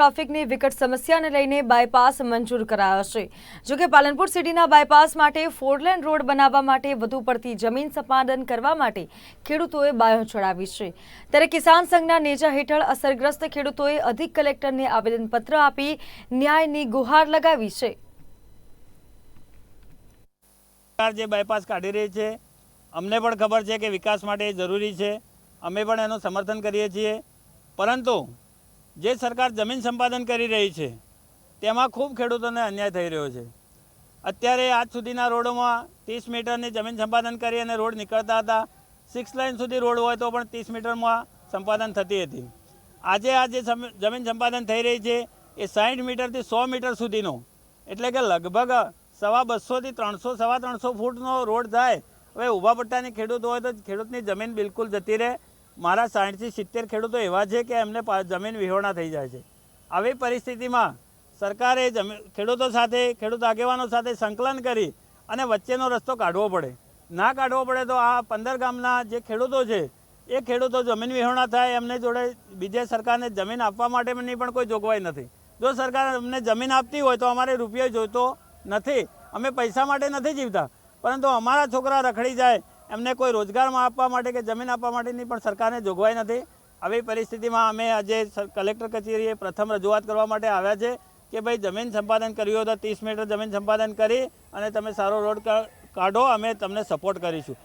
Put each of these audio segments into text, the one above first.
ટ્રાફિકની વિકટ સમસ્યાને લઈને બાયપાસ મંજૂર કરાયો છે. જોકે પાલનપુર સિટીના બાયપાસ માટે ફોરલેન રોડ બનાવવા માટે વધુ પડતી જમીન સંપાદન કરવા માટે ખેડૂતોએ બાયો ચડાવી છે. ત્યારે કિસાન સંઘના નેજા હેઠળ અસરગ્રસ્ત ખેડૂતોએ અધિક કલેક્ટરને આવેદનપત્ર આપી ન્યાયની ગુહાર લગાવી છે. જે બાયપાસ કાઢી રહી છે, અમને પણ ખબર છે કે વિકાસ માટે જરૂરી છે. અમે પણ એનું સમર્થન કરીએ છીએ. પરંતુ જે સરકાર જમીન સંપાદન કરી રહી છે, તેમાં ખૂબ ખેડૂતોને અન્યાય થઈ રહ્યો છે. અત્યારે આજ સુધીના રોડોમાં ત્રીસ મીટરની જમીન સંપાદન કરી અને રોડ નીકળતા હતા. સિક્સ લાઇન સુધી રોડ હોય તો પણ ત્રીસ મીટરમાં સંપાદન થતી હતી. આજે આ જે જમીન સંપાદન થઈ રહી છે, એ સાઠ મીટરથી સો મીટર સુધીનો. એટલે કે લગભગ સવા બસોથી ત્રણસો, સવા ત્રણસો ફૂટનો રોડ થાય. હવે ઊભા પટ્ટાની ખેડૂત હોય તો ખેડૂતની જમીન બિલકુલ જતી રહે. મારા સાઠથી સિત્તેર ખેડૂતો એવા છે કે એમને જમીન વિહોણા થઈ જાય છે. આવી પરિસ્થિતિમાં સરકારે જમીન ખેડૂતો સાથે, ખેડૂત આગેવાનો સાથે સંકલન કરી અને વચ્ચેનો રસ્તો કાઢવો પડે. ના કાઢવો પડે તો આ પંદર ગામના જે ખેડૂતો છે, એ ખેડૂતો જમીન વિહોણા થાય, એમને જોડે બીજે સરકારને જમીન આપવા માટેની પણ કોઈ જોગવાઈ નથી. જો સરકાર અમને જમીન આપતી હોય તો અમારે રૂપિયો જોઈતો નથી. અમે પૈસા માટે નથી જીવતા. પરંતુ અમારા છોકરા રખડી જાય એમને કોઈ રોજગારમાં આપવા માટે કે જમીન આપવા માટેની પણ સરકારને જોગવાઈ નથી. આવી પરિસ્થિતિમાં અમે આજે કલેક્ટર કચેરીએ પ્રથમ રજૂઆત કરવા માટે આવ્યા છે કે ભાઈ જમીન સંપાદન કર્યું હોય તો ત્રીસ મીટર જમીન સંપાદન કરી અને તમે સારો રોડ કાઢો, અમે તમને સપોર્ટ કરીશું.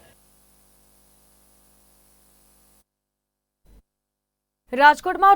રાજકોટમાં